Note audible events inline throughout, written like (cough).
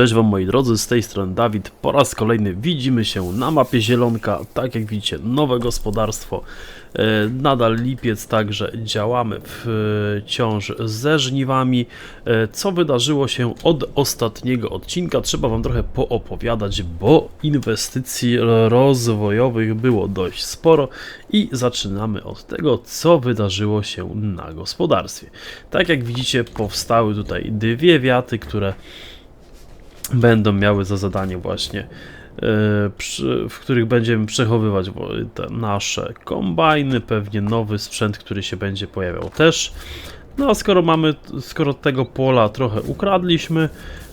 Cześć Wam moi drodzy, z tej strony Dawid. Po raz kolejny widzimy się na mapie Zielonka. Tak jak widzicie, nowe gospodarstwo. E, Nadal lipiec, także działamy wciąż ze żniwami. E, Co wydarzyło się od ostatniego odcinka? Trzeba Wam trochę poopowiadać, bo inwestycji rozwojowych było dość sporo i zaczynamy od tego, co wydarzyło się na gospodarstwie. Tak jak widzicie, powstały tutaj dwie wiaty, które będą miały za zadanie właśnie, e, w których będziemy przechowywać nasze kombajny, pewnie nowy sprzęt, który się będzie pojawiał też. No a skoro mamy, skoro tego pola trochę ukradliśmy,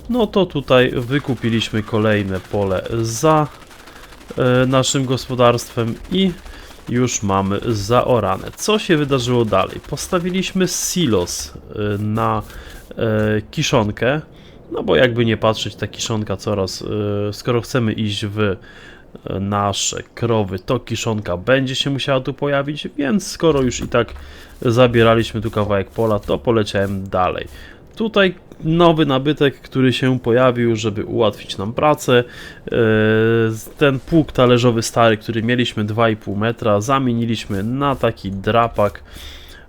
no to tutaj wykupiliśmy kolejne pole za e, naszym gospodarstwem i już mamy zaorane. Co się wydarzyło dalej? Postawiliśmy silos e, na kiszonkę. No bo jakby nie patrzeć, ta kiszonka coraz, y, skoro chcemy iść w y, nasze krowy, to kiszonka będzie się musiała tu pojawić, więc skoro już i tak zabieraliśmy tu kawałek pola, to poleciałem dalej. Tutaj nowy nabytek, który się pojawił, żeby ułatwić nam pracę. Y, Ten pług talerzowy stary, który mieliśmy 2,5 metra, zamieniliśmy na taki drapak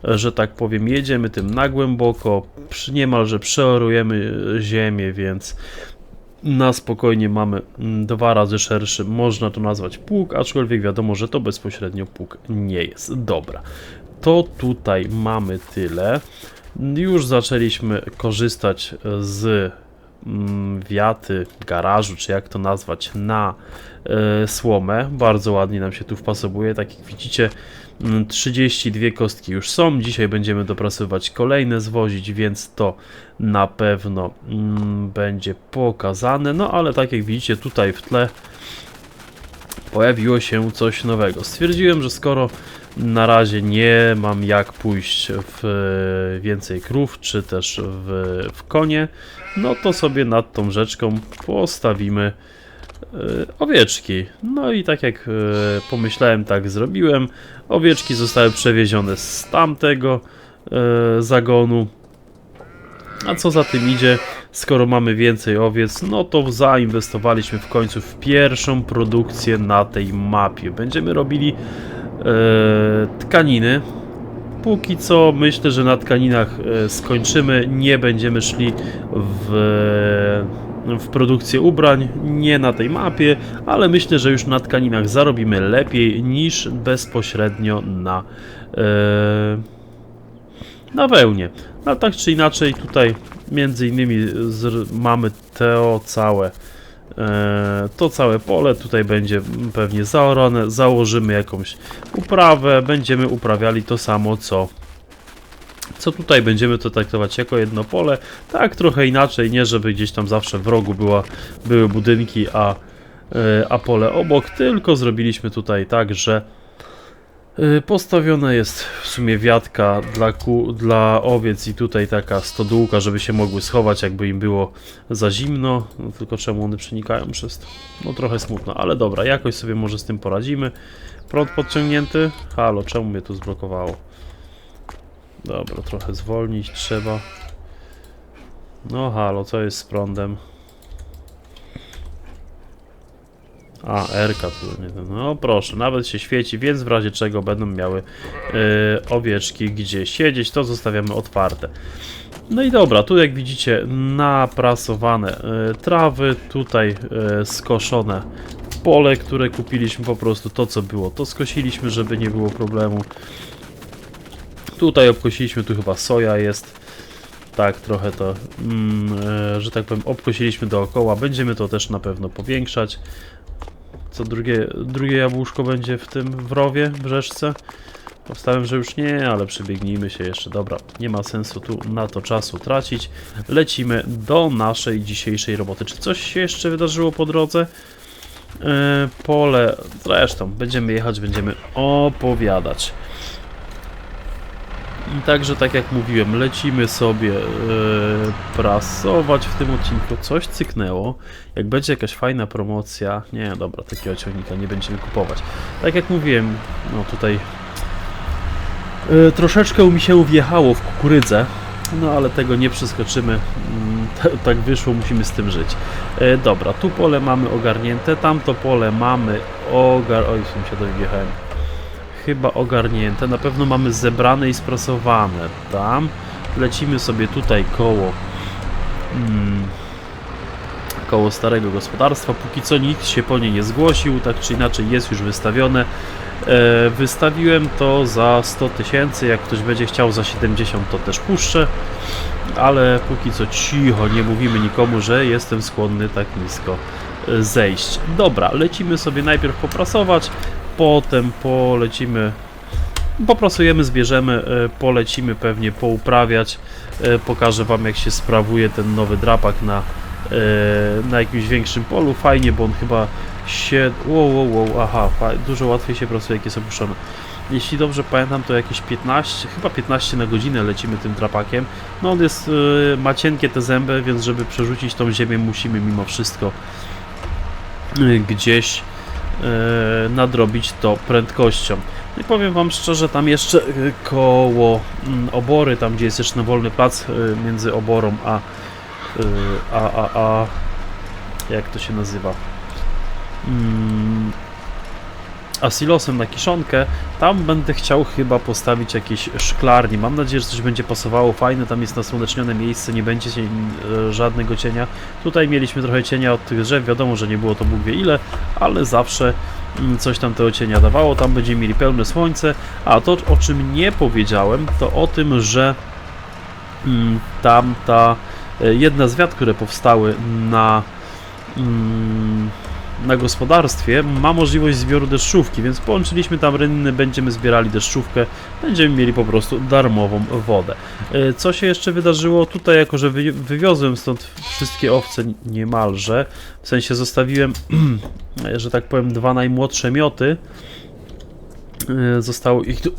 że tak powiem, jedziemy tym na głęboko, niemalże przeorujemy ziemię, więc na spokojnie mamy mm, dwa razy szerszy, można to nazwać pług, aczkolwiek wiadomo, że to bezpośrednio pług nie jest. Dobra, to tutaj mamy tyle. Już zaczęliśmy korzystać z mm, wiaty, garażu, czy jak to nazwać, na e, słomę. Bardzo ładnie nam się tu wpasowuje. Tak jak widzicie, 32 kostki już są. Dzisiaj będziemy dopracowywać kolejne, zwozić, więc to na pewno mm, będzie pokazane. No ale tak jak widzicie, tutaj w tle pojawiło się coś nowego. Stwierdziłem, że skoro na razie nie mam jak pójść w e, więcej krów, czy też w, w konie, no to sobie nad tą rzeczką postawimy owieczki. No i tak jak e, pomyślałem, tak zrobiłem. Owieczki zostały przewiezione z tamtego e, zagonu. A co za tym idzie, skoro mamy więcej owiec, no to zainwestowaliśmy w końcu w pierwszą produkcję na tej mapie. Będziemy robili e, tkaniny. Póki co myślę, że na tkaninach e, skończymy. Nie będziemy szli w, w produkcję ubrań, nie na tej mapie, ale myślę, że już na tkaninach zarobimy lepiej niż bezpośrednio na, e, na wełnie. No tak czy inaczej, tutaj między innymi zr- mamy to całe e, to całe pole tutaj będzie pewnie zaorane, założymy jakąś uprawę, będziemy uprawiali to samo co co tutaj będziemy to traktować jako jedno pole, tak trochę inaczej, nie żeby gdzieś tam zawsze w rogu była, były budynki, a, e, a pole obok, tylko zrobiliśmy tutaj tak, że y, postawiona jest w sumie wiatka dla, ku, dla owiec i tutaj taka stodółka, żeby się mogły schować, jakby im było za zimno. No, tylko czemu one przenikają przez to? No trochę smutno, ale dobra, jakoś sobie może z tym poradzimy. Prąd podciągnięty? Halo, czemu mnie tu zblokowało? Dobra, trochę zwolnić trzeba. No halo, co jest z prądem? A, Rka tu nie ten. No proszę, nawet się świeci, więc w razie czego będą miały e, owieczki gdzie siedzieć, to zostawiamy otwarte. No i dobra, tu jak widzicie naprasowane e, trawy, tutaj e, skoszone pole, które kupiliśmy po prostu to co było, to skosiliśmy, żeby nie było problemu. Tutaj obkosiliśmy, tu chyba soja jest. Tak, trochę to, mm, e, że tak powiem, obkosiliśmy dookoła. Będziemy to też na pewno powiększać. Co drugie, drugie jabłuszko będzie w tym wrowie, w rzeszce. Powstałem, że już nie, ale przebiegnijmy się jeszcze. Dobra, nie ma sensu tu na to czasu tracić. Lecimy do naszej dzisiejszej roboty. Czy coś się jeszcze wydarzyło po drodze? E, pole, zresztą będziemy jechać, będziemy opowiadać. I także, tak jak mówiłem, lecimy sobie e, prasować w tym odcinku. Coś cyknęło. Jak będzie jakaś fajna promocja. Nie, dobra, takiego ciągnika nie będziemy kupować. Tak jak mówiłem, no tutaj e, troszeczkę mi się wjechało w kukurydzę. No ale tego nie przeskoczymy. Mm, (laughs) t- tak wyszło, musimy z tym żyć. E, dobra, tu pole mamy ogarnięte, tamto pole mamy ogar... Oj, sąsiadowi wjechałem. Chyba ogarnięte, na pewno mamy zebrane i sprasowane. Tam lecimy sobie tutaj koło... Mm, koło starego gospodarstwa. Póki co nikt się po nie nie zgłosił, tak czy inaczej jest już wystawione. E, wystawiłem to za 100 tysięcy, jak ktoś będzie chciał za 70 to też puszczę, ale póki co cicho, nie mówimy nikomu, że jestem skłonny tak nisko e, zejść. Dobra, lecimy sobie najpierw poprasować, potem polecimy, poprasujemy, zbierzemy, e, polecimy pewnie pouprawiać, e, pokażę Wam jak się sprawuje ten nowy drapak na, e, na jakimś większym polu, fajnie, bo on chyba się... Wow, wow, wow, aha, dużo łatwiej się pracuje, jak jest opuszczony. Jeśli dobrze pamiętam, to jakieś 15, chyba 15 na godzinę lecimy tym drapakiem. No on jest, ma cienkie te zęby, więc żeby przerzucić tą ziemię musimy mimo wszystko gdzieś nadrobić to prędkością. No I powiem Wam szczerze, tam jeszcze y, koło mm, obory, tam gdzie jest jeszcze wolny plac y, między oborą a, a, a, a jak to się nazywa? Mm, a silosem na kiszonkę, tam będę chciał chyba postawić jakieś szklarnie. Mam nadzieję, że coś będzie pasowało fajne, tam jest nasłonecznione miejsce, nie będzie e, żadnego cienia. Tutaj mieliśmy trochę cienia od tych drzew, wiadomo, że nie było to Bóg wie ile, ale zawsze mm, coś tam tego cienia dawało, tam będziemy mieli pełne słońce. A to, o czym nie powiedziałem, to o tym, że mm, tamta e, jedna z wiat, które powstały na mm, na gospodarstwie ma możliwość zbioru deszczówki, więc połączyliśmy tam rynny, będziemy zbierali deszczówkę, będziemy mieli po prostu darmową wodę. E, Co się jeszcze wydarzyło tutaj, jako że wy- wywiozłem stąd wszystkie owce niemalże, w sensie zostawiłem, (clears throat) że tak powiem, dwa najmłodsze mioty, E, zostało ich tu...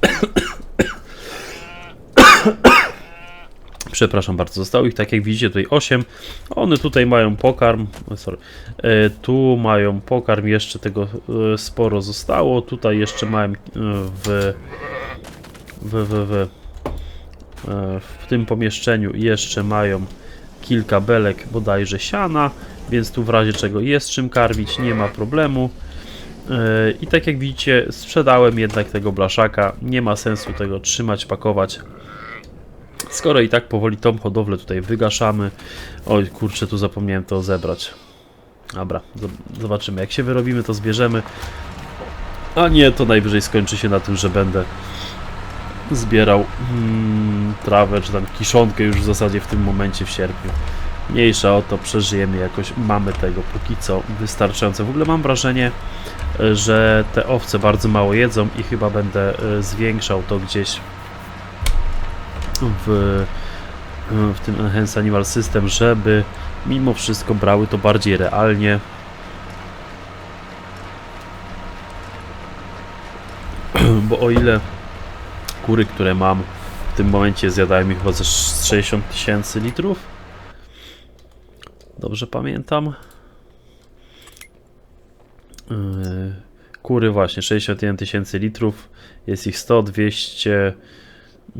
Przepraszam bardzo, zostało ich tak jak widzicie tutaj 8. One tutaj mają pokarm, o, sorry, E, tu mają pokarm, jeszcze tego e, sporo zostało. Tutaj jeszcze e, w, w, w, w, e, w tym pomieszczeniu jeszcze mają kilka belek bodajże siana, więc tu w razie czego jest czym karmić, nie ma problemu. E, I tak jak widzicie, sprzedałem jednak tego blaszaka. Nie ma sensu tego trzymać, pakować. Skoro i tak powoli tą hodowlę tutaj wygaszamy. Oj, kurczę, tu zapomniałem to zebrać. Dobra, zob- zobaczymy. Jak się wyrobimy, to zbierzemy. A nie, to najwyżej skończy się na tym, że będę zbierał mm, trawę, czy tam kiszonkę już w zasadzie w tym momencie w sierpniu. Mniejsza o to, przeżyjemy jakoś, mamy tego póki co wystarczająco. W ogóle mam wrażenie, e, że te owce bardzo mało jedzą i chyba będę e, zwiększał to gdzieś w, e, w tym Enhanced Animal System, żeby mimo wszystko brały to bardziej realnie. (clears throat) Bo o ile kury, które mam w tym momencie zjadają mi chyba ze 60 tysięcy litrów. Dobrze pamiętam. Yy, Kury właśnie 61 tysięcy litrów. Jest ich 100, 200,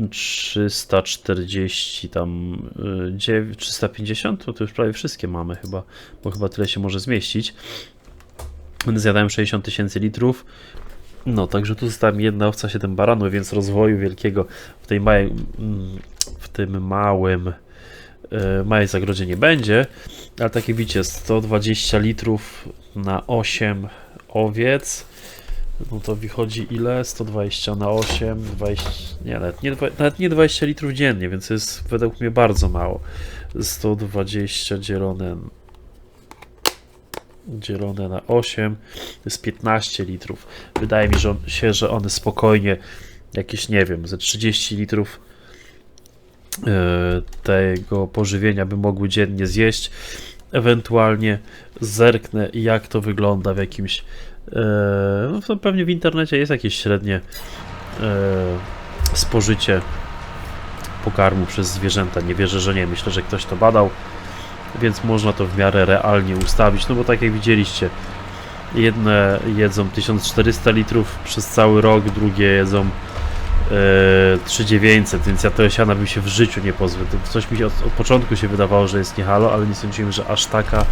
340 tam yy, dziew- 350, to, to już prawie wszystkie mamy chyba, bo chyba tyle się może zmieścić. Zjadają 60 tysięcy litrów. No, także tu została mi jedna owca, 7 baranów, więc rozwoju wielkiego w tej małej, mm, w tym małym e, małej zagrodzie nie będzie, ale takie widzicie, 120 litrów na 8 owiec, no to wychodzi ile? 120 na 8, 20, nie, nawet nie, nawet nie 20 litrów dziennie, więc jest według mnie bardzo mało. 120 dzielone dzielone na 8 to jest 15 litrów. Wydaje mi się, że one spokojnie jakieś, nie wiem, ze 30 litrów e, tego pożywienia by mogły dziennie zjeść. Ewentualnie zerknę jak to wygląda w jakimś no to pewnie w internecie jest jakieś średnie e, spożycie pokarmu przez zwierzęta. Nie wierzę, że nie. Myślę, że ktoś to badał więc można to w miarę realnie ustawić, no bo tak jak widzieliście, jedne jedzą 1400 litrów przez cały rok, drugie jedzą 3900, więc ja tego siana bym się w życiu nie pozbył. To Coś mi od, od początku się wydawało, że jest nie halo, ale nie sądziłem, że aż taka, e,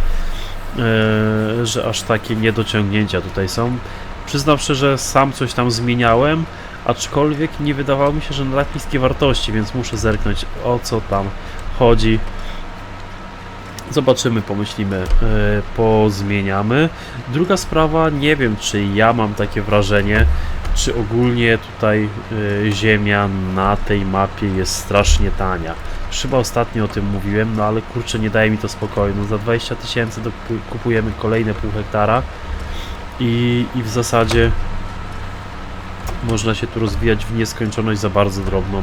że aż takie niedociągnięcia tutaj są. Przyznam szczerze, sam coś tam zmieniałem, aczkolwiek nie wydawało mi się, że na tak niskie wartości, więc muszę zerknąć o co tam chodzi. Zobaczymy, pomyślimy, e, pozmieniamy. Druga sprawa, nie wiem czy ja mam takie wrażenie, czy ogólnie tutaj e, ziemia na tej mapie jest strasznie tania. Chyba ostatnio o tym mówiłem, no ale kurczę nie daje mi to spokoju. No za 20 tysięcy dokupu- kupujemy kolejne pół hektara i, i w zasadzie można się tu rozwijać w nieskończoność za bardzo drobną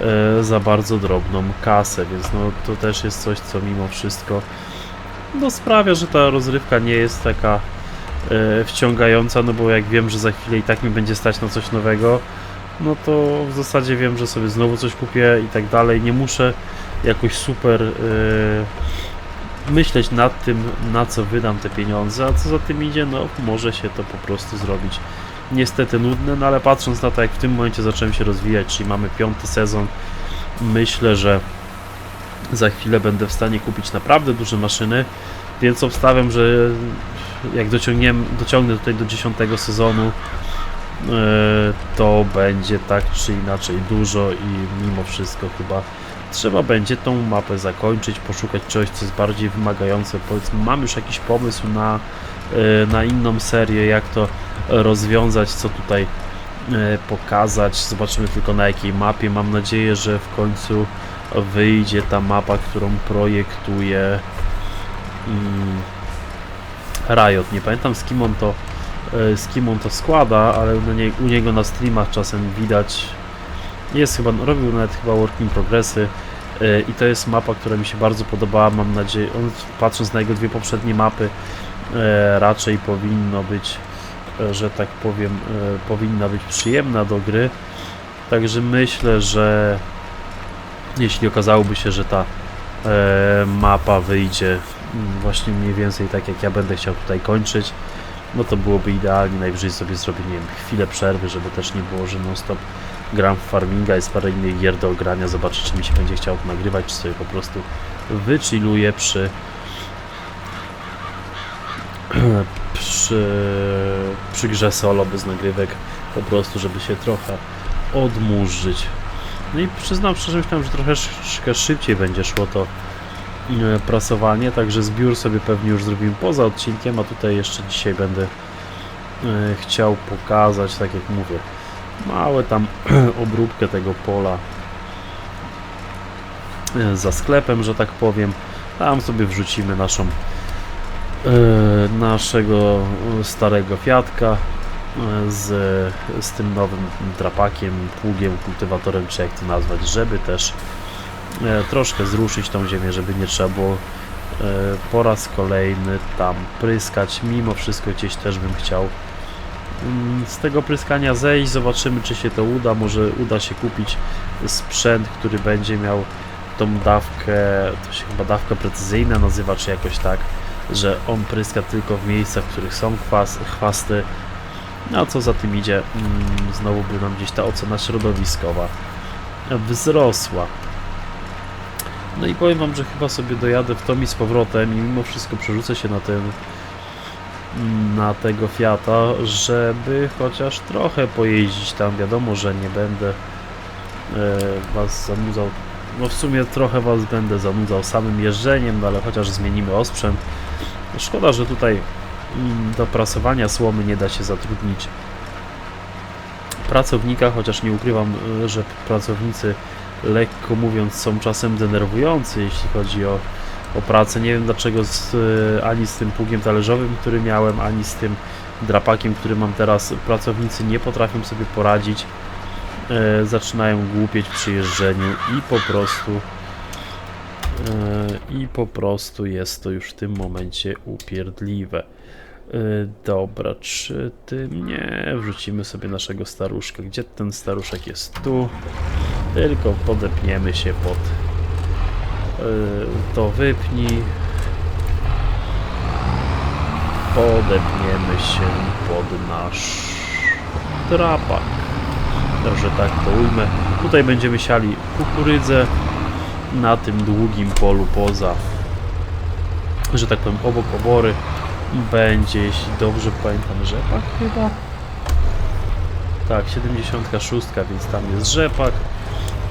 e, za bardzo drobną kasę, więc no to też jest coś, co mimo wszystko no sprawia, że ta rozrywka nie jest taka wciągająca, no bo jak wiem, że za chwilę i tak mi będzie stać na coś nowego, no to w zasadzie wiem, że sobie znowu coś kupię i tak dalej, nie muszę jakoś super e, myśleć nad tym, na co wydam te pieniądze, a co za tym idzie, no może się to po prostu zrobić. Niestety nudne, no ale patrząc na to, jak w tym momencie zacząłem się rozwijać, czyli mamy piąty sezon, myślę, że za chwilę będę w stanie kupić naprawdę duże maszyny, więc obstawiam, że jak dociągniemy, dociągnę tutaj do 10 sezonu, e, to będzie tak czy inaczej dużo i mimo wszystko chyba trzeba będzie tą mapę zakończyć, poszukać czegoś, co jest bardziej wymagające. Powiedzmy, mam już jakiś pomysł na, e, na inną serię, jak to rozwiązać, co tutaj e, pokazać. Zobaczymy tylko na jakiej mapie. Mam nadzieję, że w końcu wyjdzie ta mapa, którą projektuje mm, Riot. Nie pamiętam z kim on to, e, z kim on to składa, ale u niego na streamach czasem widać. Jest chyba, robił nawet chyba working progressy e, i to jest mapa, która mi się bardzo podobała. Mam nadzieję, on patrząc na jego dwie poprzednie mapy, e, raczej powinno być że tak powiem, powinna być przyjemna do gry. Także myślę, że jeśli okazałoby się, że ta mapa wyjdzie właśnie mniej więcej tak jak ja będę chciał tutaj kończyć, no to byłoby idealnie. Najwyżej sobie zrobię, nie wiem, chwilę przerwy, żeby też nie było, że non stop gram w farminga, jest parę innych gier do ogrania, zobaczę czy mi się będzie chciało to nagrywać, czy sobie po prostu wychilluję przy (clears throat) przy, przy grze solo bez nagrywek po prostu, żeby się trochę odmurzyć. No i przyznam szczerze, myślałem, że troszeczkę szybciej będzie szło to prasowanie, także zbiór sobie pewnie już zrobimy poza odcinkiem, a tutaj jeszcze dzisiaj będę e, chciał pokazać, tak jak mówię, małe tam (clears throat) obróbkę tego pola e, za sklepem, że tak powiem. Tam sobie wrzucimy naszą e, naszego e, starego Fiatka e, z, z tym nowym drapakiem, pługiem, kultywatorem, czy jak to nazwać, żeby też e, troszkę zruszyć tą ziemię, żeby nie trzeba było e, po raz kolejny tam pryskać. Mimo wszystko gdzieś też bym chciał mm, z tego pryskania zejść. Zobaczymy, czy się to uda. Może uda się kupić sprzęt, który będzie miał tą dawkę, to się chyba dawka precyzyjna nazywa, czy jakoś tak, że on pryska tylko w miejscach, w których są kwas, chwasty. No a co za tym idzie, mm, znowu by nam gdzieś ta ocena środowiskowa wzrosła. No i powiem wam, że chyba sobie dojadę w Tomi z powrotem i mimo wszystko przerzucę się na ten na tego Fiata, żeby chociaż trochę pojeździć tam. Wiadomo, że nie będę e, was zanudzał. No w sumie trochę was będę zanudzał samym jeżdżeniem, no ale chociaż zmienimy osprzęt. Szkoda, że tutaj mm, do prasowania słomy nie da się zatrudnić pracownika, chociaż nie ukrywam, y, że pracownicy lekko mówiąc są czasem denerwujący, jeśli chodzi o, o pracę. Nie wiem dlaczego z, y, ani z tym pługiem talerzowym, który miałem, ani z tym drapakiem, który mam teraz, pracownicy nie potrafią sobie poradzić. E, zaczynają głupieć przy jeżdżeniu i po prostu e, i po prostu jest to już w tym momencie upierdliwe. E, Dobra, czy ty nie? Wrzucimy sobie naszego staruszka. Gdzie ten staruszek jest? Tu. Tylko podepniemy się pod e, to wypnij. Podepniemy się pod nasz drapak. że tak to ujmę. Tutaj będziemy siali kukurydzę na tym długim polu poza, że tak powiem, obok obory będzie, jeśli dobrze pamiętam, rzepak chyba. Tak, 76, więc tam jest rzepak.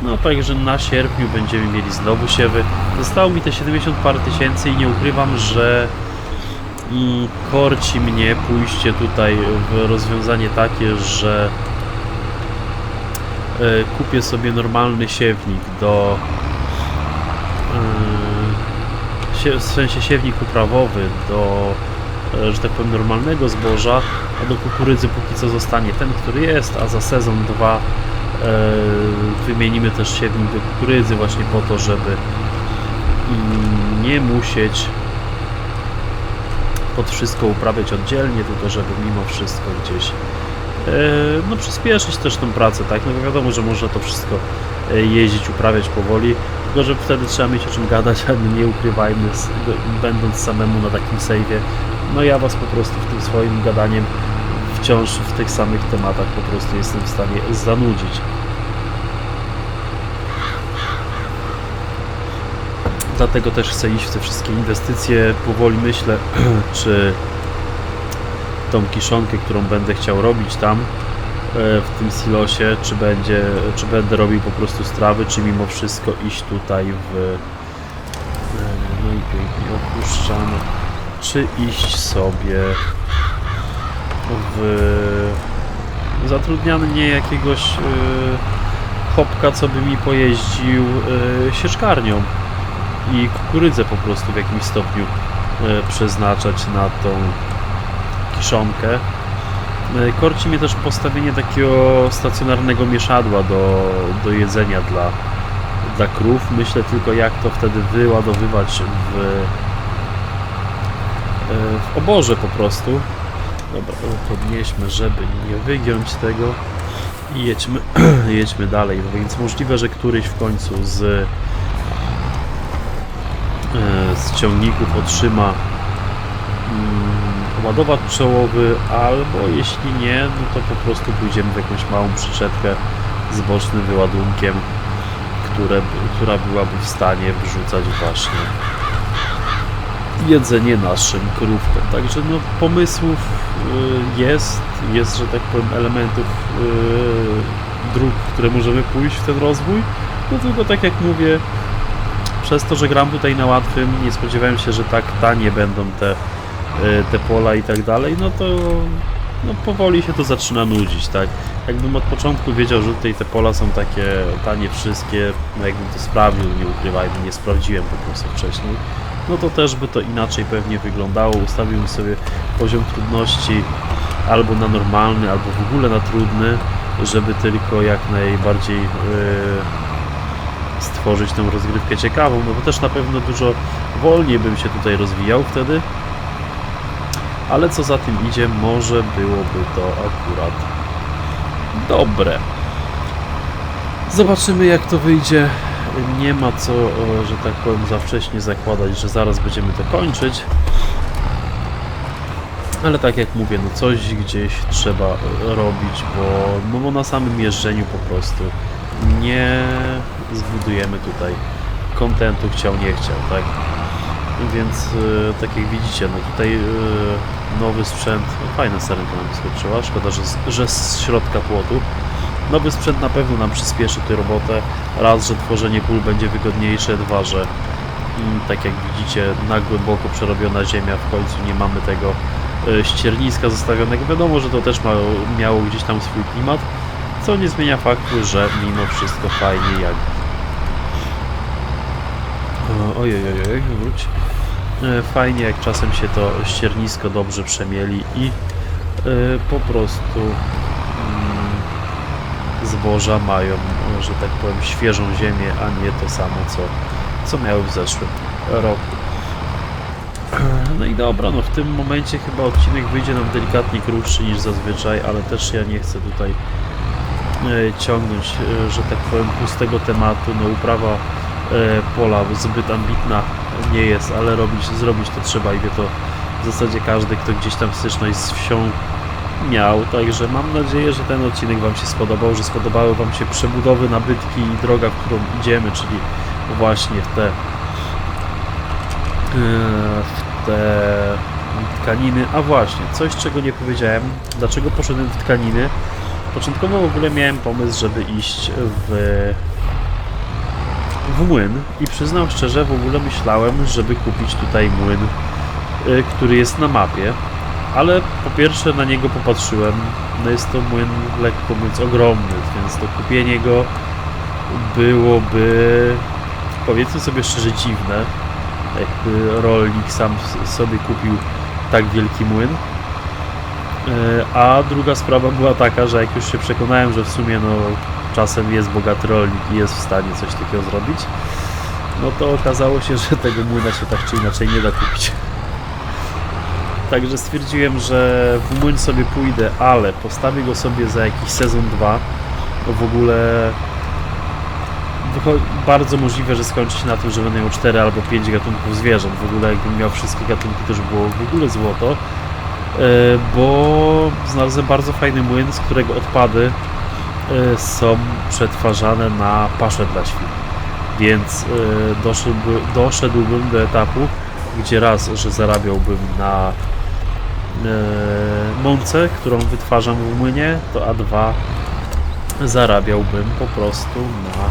No także na sierpniu będziemy mieli znowu siewy. Zostało mi te 70 parę tysięcy i nie ukrywam, że i korci mnie pójście tutaj w rozwiązanie takie, że e, kupię sobie normalny siewnik do e, w sensie siewnik uprawowy do e, że tak powiem normalnego zboża, a do kukurydzy póki co zostanie ten, który jest, a za sezon 2 wymienimy też siewnik do kukurydzy właśnie po to, żeby mm, nie musieć pod wszystko uprawiać oddzielnie, tylko żeby mimo wszystko gdzieś e, no przyspieszyć też tą pracę, tak? No wiadomo, że można to wszystko e, jeździć, uprawiać powoli, tylko że wtedy trzeba mieć o czym gadać, a nie ukrywajmy, będąc samemu na takim save'ie, no ja was po prostu w tym swoim gadaniem wciąż w tych samych tematach po prostu jestem w stanie zanudzić. Dlatego też chcę iść w te wszystkie inwestycje. Powoli myślę, (clears throat) czy tą kiszonkę, którą będę chciał robić tam e, w tym silosie, czy będzie, czy będę robił po prostu strawy, czy mimo wszystko iść tutaj w e, no i pięknie czy iść sobie w zatrudnianie nie jakiegoś e, chopka, co by mi pojeździł e, sieczkarnią i kukurydzę po prostu w jakimś stopniu e, przeznaczać na tą kiszonkę. E, Korci mnie też postawienie takiego stacjonarnego mieszadła do, do jedzenia dla, dla krów. Myślę tylko jak to wtedy wyładowywać w, w oborze po prostu. Dobra, podnieśmy, żeby nie wygiąć tego i jedźmy, (clears throat) jedźmy dalej. Więc możliwe, że któryś w końcu z e, z ciągników otrzyma mm, ładowacz czołowy, albo jeśli nie, no to po prostu pójdziemy w jakąś małą przyczepkę z bocznym wyładunkiem, które, która byłaby w stanie wrzucać właśnie jedzenie naszym krówkom. Także no pomysłów jest, jest, że tak powiem, elementów y, dróg, które możemy pójść w ten rozwój, no tylko tak jak mówię, przez to, że gram tutaj na łatwym, nie spodziewałem się, że tak tanie będą te, y, te pola i tak dalej, no to no powoli się to zaczyna nudzić, tak? Jakbym od początku wiedział, że tutaj te pola są takie tanie wszystkie, no jakbym to sprawdził, nie ukrywajmy, nie sprawdziłem po prostu wcześniej, no to też by to inaczej pewnie wyglądało, ustawiłbym sobie poziom trudności albo na normalny, albo w ogóle na trudny, żeby tylko jak najbardziej yy, stworzyć tę rozgrywkę ciekawą, no bo też na pewno dużo wolniej bym się tutaj rozwijał wtedy. Ale co za tym idzie, może byłoby to akurat dobre. Zobaczymy jak to wyjdzie. Nie ma co, e, że tak powiem, za wcześnie zakładać, że zaraz będziemy to kończyć. Ale tak jak mówię, no coś gdzieś trzeba e, robić, bo, no bo na samym jeżdżeniu po prostu nie zbudujemy tutaj kontentu chciał nie chciał, tak? Więc e, tak jak widzicie, no tutaj nowy sprzęt, no fajna sarenka nam wyskoczyła, szkoda, że, że z środka płotu. Nowy sprzęt na pewno nam przyspieszy tę robotę. Raz, że tworzenie pól będzie wygodniejsze, dwa, że mm, tak jak widzicie, na głęboko przerobiona ziemia, w końcu nie mamy tego e, ścierniska zostawionego. Wiadomo, że to też miało gdzieś tam swój klimat, co nie zmienia faktu, że mimo wszystko fajnie jak... Ojej, ojej, wróć. E, Fajnie jak czasem się to ściernisko dobrze przemieli i e, po prostu zboża mają, że tak powiem, świeżą ziemię, a nie to samo, co, co miały w zeszłym roku. No i dobra, no w tym momencie chyba odcinek wyjdzie nam delikatnie krótszy niż zazwyczaj, ale też ja nie chcę tutaj e, ciągnąć, e, że tak powiem, pustego tematu. No uprawa e, pola zbyt ambitna nie jest, ale robić, zrobić to trzeba i wie to w zasadzie każdy, kto gdzieś tam styczność z wsią miał, także mam nadzieję, że ten odcinek Wam się spodobał, że spodobały Wam się przebudowy, nabytki i droga, w którą idziemy, czyli właśnie w te e, w te tkaniny. A właśnie, coś czego nie powiedziałem, dlaczego poszedłem w tkaniny. Początkowo w ogóle miałem pomysł, żeby iść w w młyn i przyznam szczerze, w ogóle myślałem, żeby kupić tutaj młyn, y, który jest na mapie, ale po pierwsze na niego popatrzyłem, no jest to młyn lekko mówiąc ogromny, więc to kupienie go byłoby powiedzmy sobie szczerze dziwne, jakby rolnik sam sobie kupił tak wielki młyn. Y, A druga sprawa była taka, że jak już się przekonałem, że w sumie no czasem jest bogaty rolnik i jest w stanie coś takiego zrobić, no to okazało się, że tego młyna się tak czy inaczej nie da kupić. Także stwierdziłem, że w młyn sobie pójdę, ale postawię go sobie za jakiś sezon 2. To w ogóle bardzo możliwe, że skończy się na tym, że będę miał 4 albo 5 gatunków zwierząt. W ogóle jakbym miał wszystkie gatunki, to już było w ogóle złoto. E, Bo znalazłem bardzo fajny młyn, z którego odpady e, są przetwarzane na paszę dla świn. Więc e, doszedłby, doszedłbym do etapu, gdzie raz, że zarabiałbym na mące, którą wytwarzam w młynie, to a dwa zarabiałbym po prostu na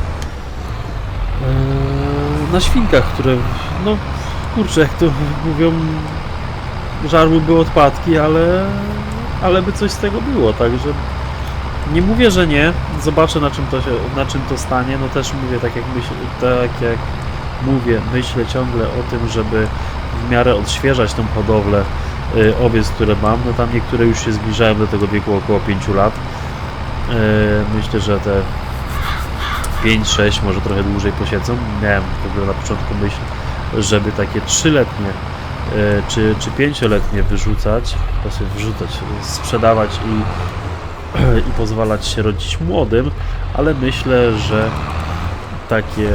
e, na świnkach, które no kurczę, jak to mówią żarłyby odpadki, ale ale by coś z tego było, także nie mówię, że nie. Zobaczę na czym to się, na czym to stanie. No też mówię tak jak myślę, tak jak mówię, myślę ciągle o tym, żeby w miarę odświeżać tą hodowlę owiec, które mam. No tam niektóre już się zbliżają do tego wieku około 5 lat. Y, myślę, że te 5-6 może trochę dłużej posiedzą. Miałem w ogóle na początku myśl, żeby takie 3-letnie y, czy, czy 5-letnie wyrzucać, wrzucać, sprzedawać i (clears throat) i pozwalać się rodzić młodym, ale myślę, że takie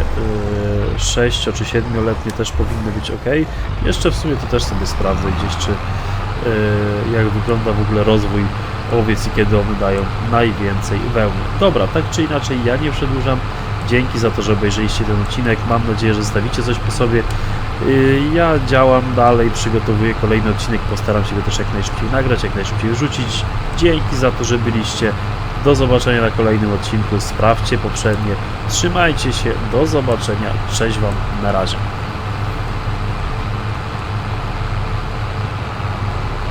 6 czy 7-letnie też powinny być ok. Jeszcze w sumie to też sobie sprawdzę gdzieś, czy y, jak wygląda w ogóle rozwój owiec i kiedy one dają najwięcej wełny. Dobra, tak czy inaczej, ja nie przedłużam. Dzięki za to, że obejrzeliście ten odcinek. Mam nadzieję, że zostawicie coś po sobie. Y, Ja działam dalej, przygotowuję kolejny odcinek, postaram się go też jak najszybciej nagrać, jak najszybciej wrzucić. Dzięki za to, że byliście. Do zobaczenia na kolejnym odcinku. Sprawdźcie poprzednie. Trzymajcie się. Do zobaczenia. Cześć Wam. Na razie.